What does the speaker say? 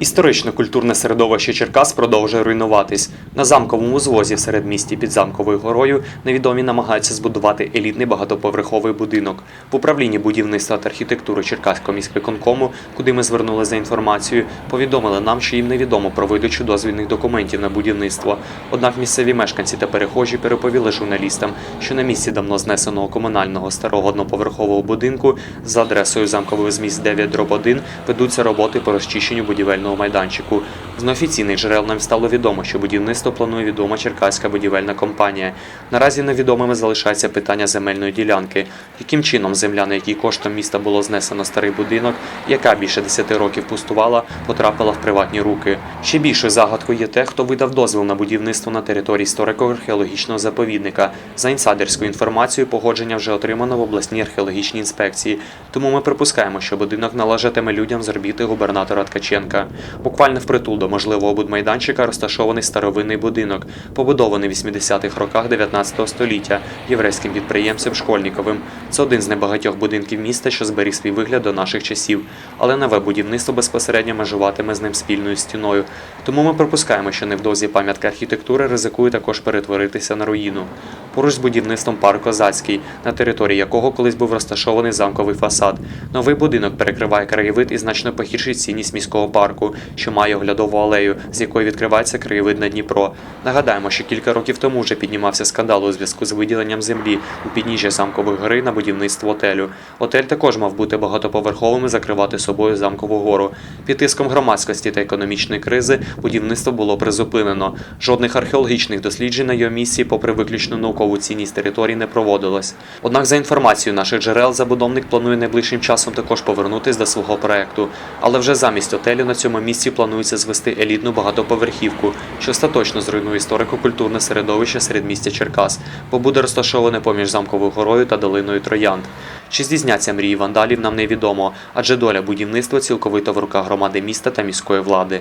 Історично-культурне середовище Черкас продовжує руйнуватись. На замковому звозі в середмісті під замковою горою невідомі намагаються збудувати елітний багатоповерховий будинок. В управлінні будівництва та архітектури Черкаського міськвиконкому, куди ми звернули за інформацією, повідомили нам, що їм невідомо про видачу дозвільних документів на будівництво. Однак місцеві мешканці та перехожі переповіли журналістам, що на місці давно знесеного комунального старого одноповерхового будинку за адресою замковий зміст 9 дроб 1 ведуться роботи по розчищенню будівельного майданчику. З неофіційних джерел нам стало відомо, що будівництво планує відома черкаська будівельна компанія. Наразі невідомими залишається питання земельної ділянки, яким чином земля, на якій коштом міста було знесено старий будинок, яка більше 10 років пустувала, потрапила в приватні руки. Ще більшою загадкою є те, хто видав дозвіл на будівництво на території історико-археологічного заповідника. За інсайдерською інформацією, погодження вже отримано в обласній археологічній інспекції. Тому ми припускаємо, що будинок належатиме людям з орбіти губернатора Ткаченка. Буквально впритул до можливого будмайданчика розташований старовинний будинок, побудований в 80-х роках 19 століття єврейським підприємцем Школьніковим. Це один з небагатьох будинків міста, що зберіг свій вигляд до наших часів. Але нове будівництво безпосередньо межуватиме з ним спільною стіною. Тому ми припускаємо, що невдовзі пам'ятка архітектури ризикує також перетворитися на руїну. Поруч з будівництвом парк Козацький, на території якого колись був розташований замковий фасад. Новий будинок перекриває краєвид і значно погіршить цінність міського парку, що має оглядову алею, з якої відкривається краєвид на Дніпро. Нагадаємо, що кілька років тому вже піднімався скандал у зв'язку з виділенням землі у підніжжя замкової гори на будівництво отелю. Отель також мав бути багатоповерховим і закривати собою замкову гору. Під тиском громадськості та економічної кризи будівництво було призупинено. Жодних археологічних досліджень на його місці, попри виключно наукову цінність території, не проводилось. Однак, за інформацією наших джерел, забудовник планує найближчим часом також повернутись до свого проекту. Але вже замість отелю на цьому місці планується звести елітну багатоповерхівку, що остаточно зруйнує історико-культурне середовище середмістя Черкас, бо буде розташоване поміж замковою горою та долиною Троянд. Чи здійсняться мрії вандалів, нам невідомо, адже доля будівництва цілковито в руках громади міста та міської влади.